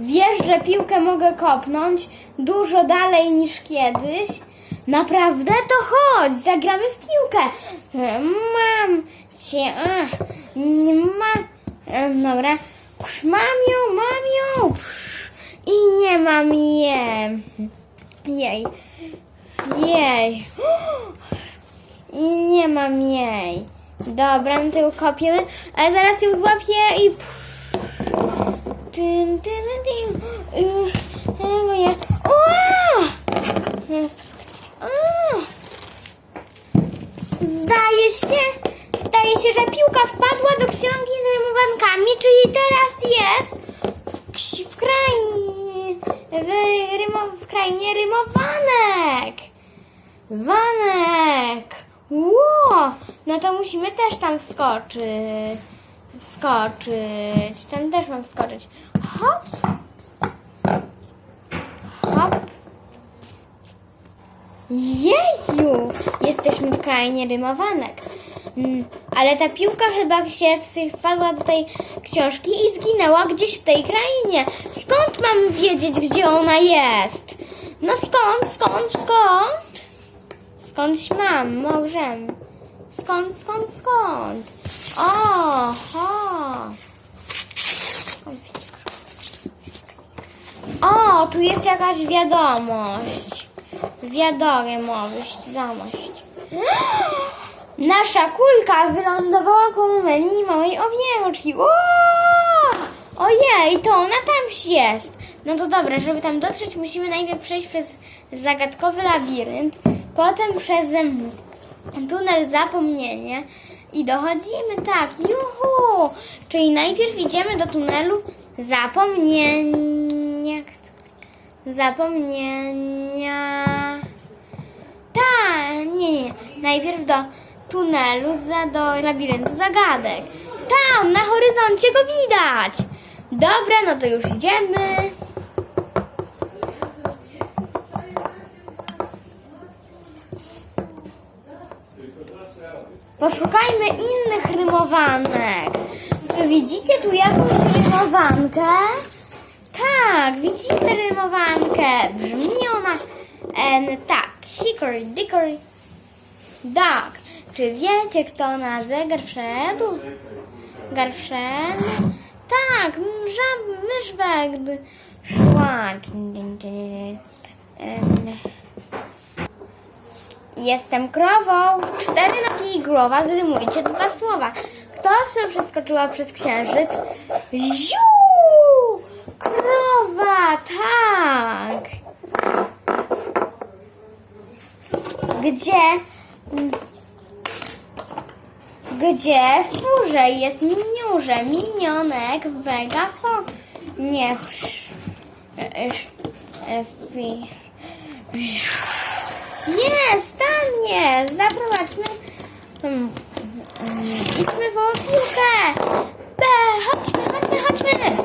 Wiesz, że piłkę mogę kopnąć dużo dalej niż kiedyś? Naprawdę? To chodź, zagramy w piłkę. E, Mam cię. Ach, nie ma. e, Dobra. Mam ją, mam ją. I nie mam jej. Jej. Jej. I nie mam jej. Dobra, no to ją kopiemy, ale zaraz ją złapię i... Tyn, tyn. Y, Tego nie... Zdaje się, zdaje się, że piłka wpadła do książki z rymowankami, czyli teraz jest w, w krainie, w, rymo, w krainie rymowanek. Wanek! Ło! No to musimy też tam wskoczyć. Wskoczyć. Tam też mam wskoczyć. Hop! Hop! Jeju! Jesteśmy w krainie rymowanek. Mm, Ale ta piłka chyba się wsy- wpadła do tej książki i zginęła gdzieś w tej krainie. Skąd mam wiedzieć, gdzie ona jest? No skąd, skąd, skąd? Skądś mam, możemy. Skąd, skąd, skąd? Oho! O, tu jest jakaś wiadomość. Wiadomość, wiadomość. Nasza kulka wylądowała koło Meli małej owieczki. Ojej, to ona tam jest. No to dobra, żeby tam dotrzeć, musimy najpierw przejść przez zagadkowy labirynt, potem przez tunel zapomnienia i dochodzimy, tak, juhu! Czyli najpierw idziemy do tunelu zapomnienia. Zapomnienia. Tak, nie, nie. Najpierw do tunelu, za, do labiryntu zagadek. Tam, na horyzoncie go widać. Dobra, no to już idziemy. Poszukajmy innych rymowanek. Czy widzicie tu jakąś rymowankę? Tak, widzimy rymowankę. Brzmi ona en, tak. Hickory dickory duck. Czy wiecie, kto na zegar wszedł? Gar wszedł? Tak, żab, myszbek szła. Em, Jestem krową. Cztery nogi i głowa. Zrymujcie dwa słowa. Kto owszem przeskoczyła przez księżyc? Ziu! Krowa, tak. Gdzie? Gdzie w furze jest miniurze? Minionek w megafon. Nie. e, e, e, fi- jest, tam jest. Zaprowadźmy. Hmm, Idźmy po piłkę. B, chodźmy, chodźmy, chodźmy.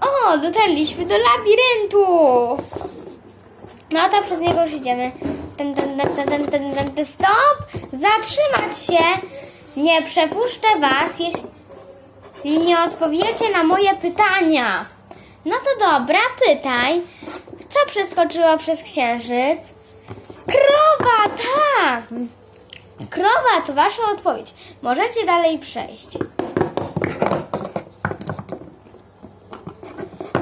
O, dotarliśmy do labiryntu. No to przez niego już idziemy. Ten, ten, ten, ten, ten, ten, ten, ten, stop! Zatrzymać się! Nie przepuszczę was, jeśli nie odpowiecie na moje pytania. No to dobra, pytaj. Co przeskoczyło przez księżyc? Krowa, tak! Krowa to wasza odpowiedź. Możecie dalej przejść.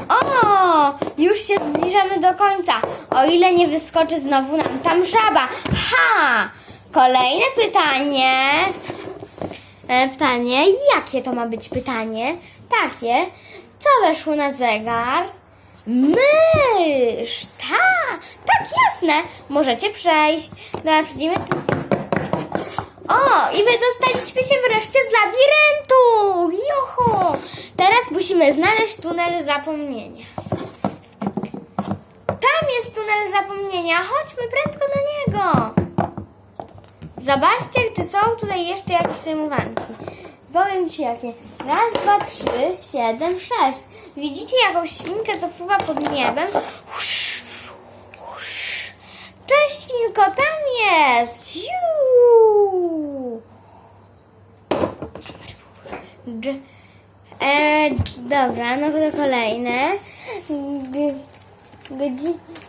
O, już się zbliżamy do końca. O ile nie wyskoczy znowu nam tam żaba. Ha! Kolejne pytanie. E, Pytanie, jakie to ma być pytanie? Takie, co weszło na zegar? Mysz! Ta, tak jasne. Możecie przejść. Dobra, przejdziemy tu. O, i wydostaliśmy się wreszcie z labiryntu! Juhu! Teraz musimy znaleźć tunel zapomnienia. Tam jest tunel zapomnienia. Chodźmy prędko do niego. Zobaczcie, czy są tutaj jeszcze jakieś rymowanki. Powiem Ci jakie. Raz, dwa, trzy, siedem, sześć. Widzicie jakąś świnkę, co fruwa pod niebem? Cześć świnko, tam jest! E, dobra, no to kolejne.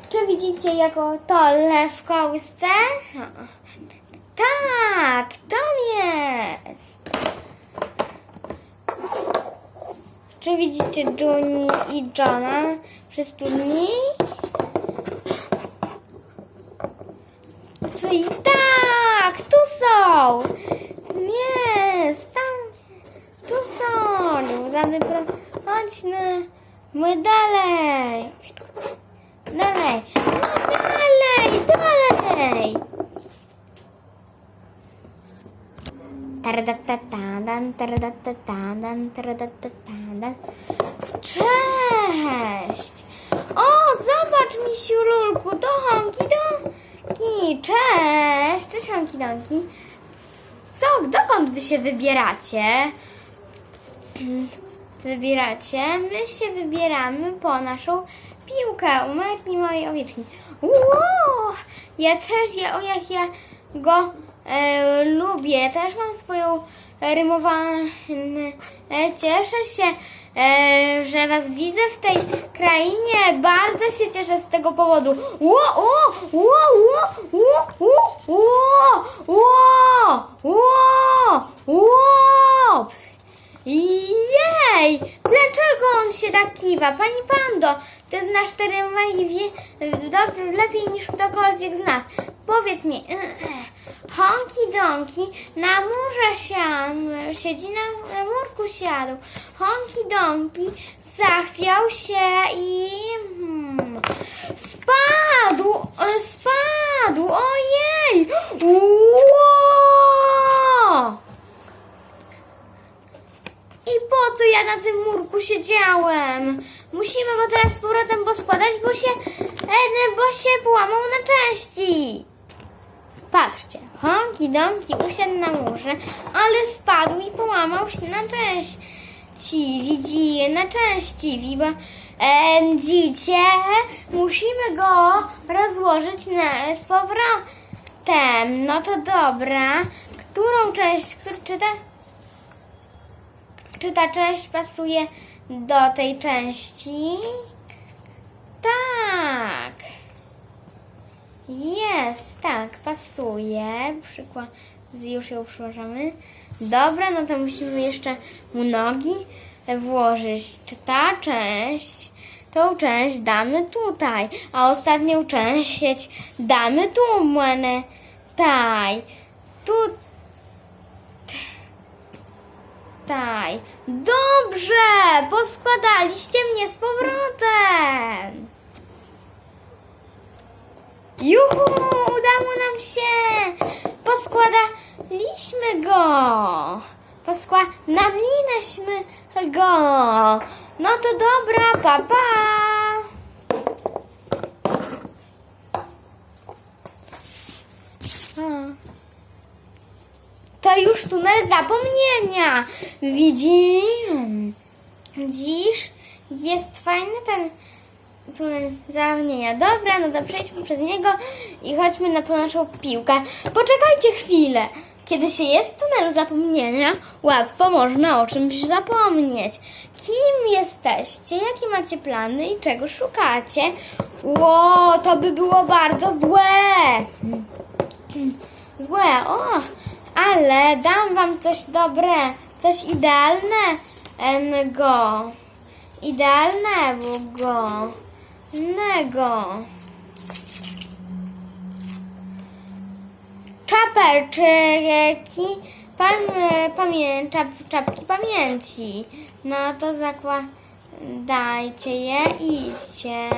Czy widzicie jako to lew w kołysce? O, Tak, to jest. Czy widzicie Juni i Johna przy studni? Co tak, tu są. Nie, tam, tu są. Żadny pro... Chodź no, my dalej. Dalej, dalej, dalej. Cześć! O, zobacz, misiu Lulku, to Honki Donki. Cześć, cześć Honki Donki. Co, dokąd wy się wybieracie? Wybieracie? My się wybieramy po naszą piłkę u Marki mojej owieczki. Wow! Ja też, ja, o jak ja go e, lubię. Też mam swoją rymowanę. E, cieszę się, e, że was widzę w tej krainie. Bardzo się cieszę z tego powodu. Ło, ło, ło, ło, ło, ło, ło, ło, ło, ło. Jej! Dlaczego on się tak kiwa? Pani Pando, ty znasz te rymy i wie dobrze, lepiej niż ktokolwiek z nas. Powiedz mi, e, e, Honki Donki na murze siadł, siedzi na, na murku siadł. Honki Donki zachwiał się i hmm, spadł, spadł, ojej! Ło! I po co ja na tym murku siedziałem? Musimy go teraz z powrotem poskładać, bo się, e, bo się połamał na części. Patrzcie, Honki Donki usiadł na murze, ale spadł i połamał się na części. Widzi, na części, widzicie, musimy go rozłożyć na, z powrotem. No to dobra. Którą część, który czyta? Czy ta część pasuje do tej części? Tak. Jest, tak, pasuje. Przykład, już ją przyłożymy. Dobra, no to musimy jeszcze mu nogi włożyć. Czy ta część, tą część damy tutaj, a ostatnią część damy tu, młane. Taj. Tu, Taj. Dobrze! Poskładaliście mnie z powrotem! Juhu! Udało nam się! Poskładaliśmy go! Poskładaliśmy go! No to dobra, papa! Pa. To już tunel zapomnienia. Widzi? Dziś jest fajny ten tunel zapomnienia. Dobra, no to przejdźmy przez niego i chodźmy na naszą piłkę. Poczekajcie chwilę. Kiedy się jest w tunelu zapomnienia, łatwo można o czymś zapomnieć. Kim jesteście? Jakie macie plany i czego szukacie? Ło, to by było bardzo złe. Złe, o, ale dam wam coś dobre, coś idealnego. Idealnego. Nego. Czapeczki, pam, pamię, czap, czapki pamięci. No to zakładajcie je, idźcie.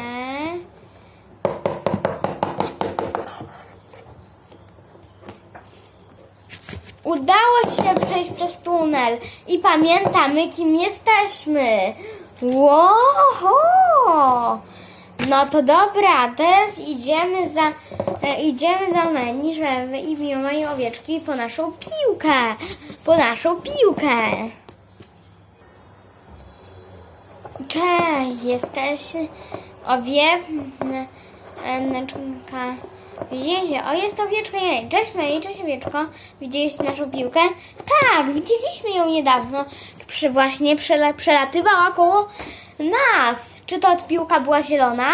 Udało się przejść przez tunel i pamiętamy, kim jesteśmy. Łoho! No to dobra, teraz idziemy za, e, idziemy do menu, żeby i mojej owieczki po naszą piłkę. Po naszą piłkę. Cześć, jesteś owieczka Widzieliście? O, jest owieczka Jani. Cześć Meli, cześć owieczko. Widzieliście naszą piłkę? Tak, widzieliśmy ją niedawno. Przy, właśnie przela, przelatywała koło nas. Czy to od piłka była zielona?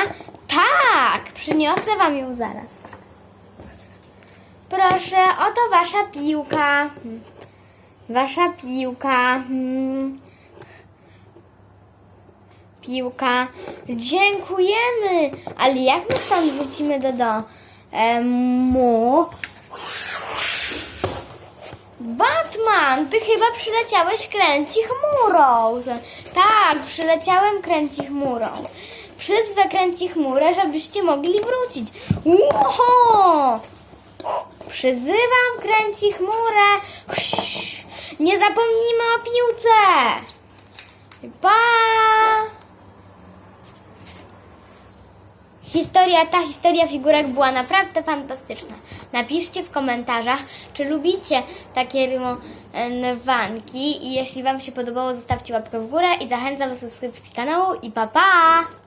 Tak, przyniosę wam ją zaraz. Proszę, oto wasza piłka. Hmm. Wasza piłka. Hmm. Piłka. Dziękujemy. Ale jak my stąd wrócimy do domu? Batman, ty chyba przyleciałeś kręci chmurą. Tak, przyleciałem kręci chmurą. Przyzwę kręci chmurę, żebyście mogli wrócić. Łoho! Przyzywam kręci chmurę. Nie zapomnijmy o piłce. Pa! Historia, ta historia figurek była naprawdę fantastyczna. Napiszcie w komentarzach, czy lubicie takie rymowanki i jeśli Wam się podobało, zostawcie łapkę w górę i zachęcam do subskrypcji kanału i pa pa!